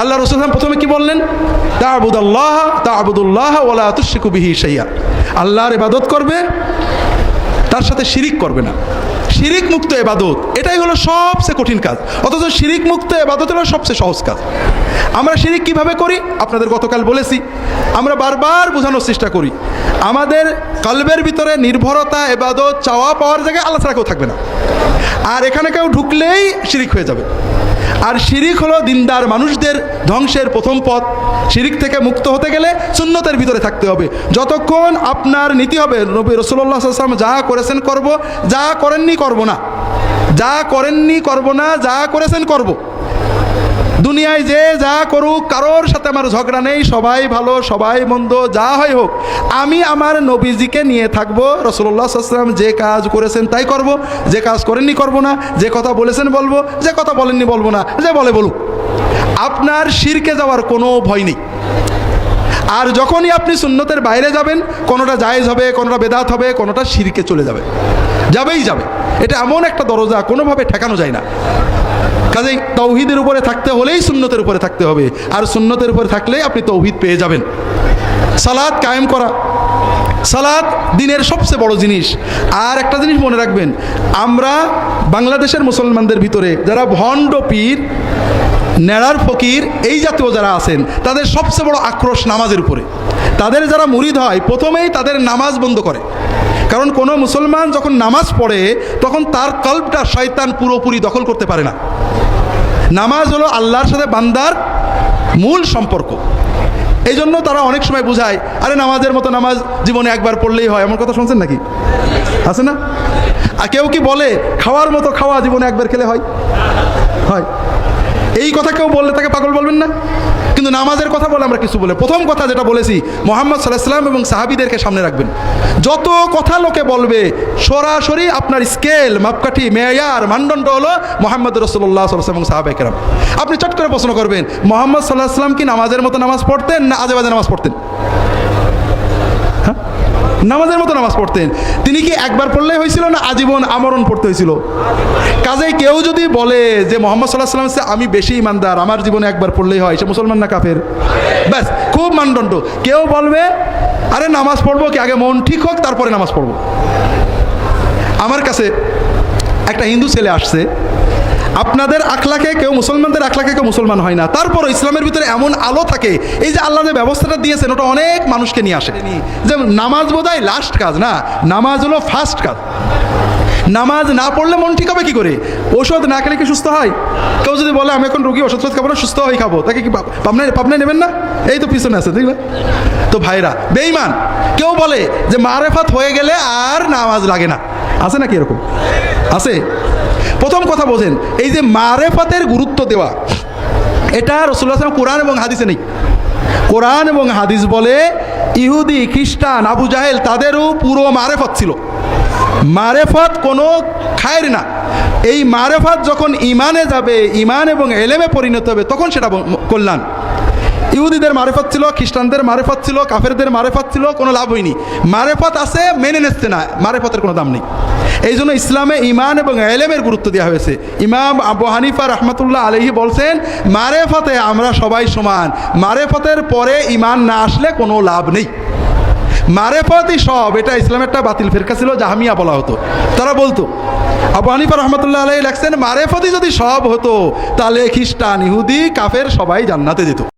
আল্লাহ রসুল প্রথমে কি বললেন? তাবুদাল্লাহ, তাবুদুল্লাহ ওলা তুশিকু বিহি সাইয়া আল্লাহর ইবাদত করবে, তার সাথে শিরিক করবে না। শিরিক মুক্ত এবাদত এটাই হলো সবচেয়ে কঠিন কাজ। অথচ শিরিক মুক্ত এবাদত হলো সবচেয়ে সহজ কাজ। আমরা শিরিক কীভাবে করি? আপনাদের গতকাল বলেছি। আমরা বারবার বোঝানোর চেষ্টা করি। আমাদের কলবের ভিতরে নির্ভরতা এবাদত চাওয়া পাওয়ার জায়গায় আল্লাহ ছাড়া কেউ থাকবে না। আর এখানে কেউ ঢুকলেই শিরিক হয়ে যাবে। আর শিরিক হলো দিনদার মানুষদের ধ্বংসের প্রথম পথ। শিরিক থেকে মুক্ত হতে গেলে সুন্নতের ভিতরে থাকতে হবে। যতক্ষণ আপনার নীতি হবে, নবী রসুল্লাহ সাল্লাম যা করেছেন করব, যা করেননি করব না। যা করেননি করব না, যা করেছেন করব। দুনিয়ায় যে যা করুক, কারোর সাথে আমার ঝগড়া নেই, সবাই ভালো, সবাই মন্দ, যা হয় হোক। আমি আমার নবীজিকে নিয়ে থাকব রসল্লাহ সাল্লাম যে কাজ করেছেন তাই করব, যে কাজ করেননি করব না, যে কথা বলেছেন বলব, যে কথা বলেননি বলব না, যে বলে বলুক। আপনার শিরকে যাওয়ার কোনো ভয় নেই। আর যখনই আপনি সুন্নতের বাইরে যাবেন, কোনোটা জায়েজ হবে, কোনোটা বেদাত হবে, কোনোটা শিরকে চলে যাবে। যাবেই যাবে। এটা এমন একটা দরজা, কোনোভাবে ঠেকানো যায় না। কাজেই তৌহিদের উপরে থাকতে হলেই সুন্নতের উপরে থাকতে হবে। আর সুন্নতের উপরে থাকলেই আপনি তৌহিদ পেয়ে যাবেন। সালাদ কায়েম করা। সালাদ দিনের সবচেয়ে বড় জিনিস। আর একটা জিনিস মনে রাখবেন, আমরা বাংলাদেশের মুসলমানদের ভিতরে যারা ভণ্ড পীর, নেড়ার ফকির, এই জাতীয় যারা আছেন, তাদের সবচেয়ে বড় আক্রোশ নামাজের উপরে। তাদের যারা মুরিদ হয়, প্রথমেই তাদের নামাজ বন্ধ করে। কারণ কোনো মুসলমান যখন নামাজ পড়ে, তখন তার কল্পটা শয়তান পুরোপুরি দখল করতে পারে না। নামাজ হলো আল্লাহর সাথে বান্দার মূল সম্পর্ক। এই জন্য তারা অনেক সময় বুঝায়, আরে নামাজের মতো নামাজ জীবনে একবার পড়লেই হয়। এমন কথা শুনছেন নাকি? আছে না? আর কেউ কি বলে, খাওয়ার মতো খাওয়া জীবনে একবার খেলে হয়? হয়। এই কথা কেউ বললে তাকে পাগল বলবেন না কিন্তু নামাজের কথা বলে আমরা কিছু বলে। প্রথম কথা যেটা বলেছি, মোহাম্মদ সাল্লাহাম এবং সাহাবিদেরকে সামনে রাখবেন। যত কথা লোকে বলবে, সরাসরি আপনার স্কেল, মাপকাঠি, মেয়ার, মানদণ্ড হলো মোহাম্মদ রসুল্লাহ সাল্লাম এবং সাহাবেকেরাম আপনি চট করে প্রশ্ন করবেন, মোহাম্মদ সাল্লাহ সাল্লাম কি নামাজের মতো নামাজ পড়তেন না আজেবাজে নামাজ পড়তেন? নামাজের মতো নামাজ পড়তেন। তিনি কি একবার পড়লেই হয়েছিল না আজীবন আমরণ পড়তে হয়েছিল? কাজেই কেউ যদি বলে যে মোহাম্মদ সাল্লাহ সাল্লাম সে আমি বেশি ইমানদার, আমার জীবনে একবার পড়লেই হয়, সে মুসলমান না কাফের? ব্যাস, খুব মানদণ্ড। কেউ বলবে, আরে নামাজ পড়ব কি, আগে মন ঠিক হোক, তারপরে নামাজ পড়ব। আমার কাছে একটা হিন্দু ছেলে আসছে আপনাদের আখলাকে কেউ মুসলমানদের আখলাকে কেউ মুসলমান হয় না। তারপর ইসলামের ভিতরে এমন আলো থাকে, এই যে আল্লাহ যে ব্যবস্থাটা দিয়েছেন, ওটা অনেক মানুষকে নিয়ে আসে। যে নামাজ বোধহয় লাস্ট কাজ, না? নামাজ হলো ফার্স্ট কাজ। নামাজ না পড়লে মন ঠিক হবে কী করে? ওষুধ না খেলে কি সুস্থ হয়? কেউ যদি বলে, আমি এখন রুগী ওষুধ খাব না, সুস্থ হয়ে খাব। তাকে কি পাবনায় পাবনায় নেবেন না? এই তো পিছনে আছে দেখবে তো ভাইরা বেইমান কেউ বলে যে মারেফাত হয়ে গেলে আর নামাজ লাগে না। আছে নাকি এরকম? আছে? প্রথম কথা বোঝেন, এই যে মারেফাতের গুরুত্ব দেওয়া, এটা রসুল্লাহ আসলাম কোরআন এবং হাদিসে নেই। কোরআন এবং হাদিস বলে ইহুদি, খ্রিস্টান, আবু জাহেল তাদেরও পুরো মারেফত ছিল। মারেফত কোনো খায়ের না। এই মারেফত যখন ইমানে যাবে ইমান এবং এলেমে পরিণত হবে, তখন সেটা কল্যাণ। ইহুদিদের মারেফত ছিল, খ্রিস্টানদের মারেফত ছিল, কাফেরদের মারেফত ছিল, কোনো লাভ হয়নি। মারেফত আছে, মেনে নিচ্ছে না, মারেফতের কোনো দাম নেই। এই জন্য ইসলামে ইমান এবং এলেমের গুরুত্ব দেওয়া হয়েছে। ইমাম আবু হানিফা রহমতুল্লাহ আলহি বলছেন মারে ফতে আমরা সবাই সমান। মারেফতের পরে ইমান না আসলে কোনো লাভ নেই। মারেফতই সব। এটা ইসলামের একটা বাতিল ফেরকা ছিল, জাহামিয়া বলা হতো। তারা বলতো, আবু হানিফা রহমতুল্লাহ আলাই লেখছেন, মারেফতই যদি সব হতো, তাহলে খ্রিস্টান, ইহুদি, কাফের সবাই জান্নাতে যেত।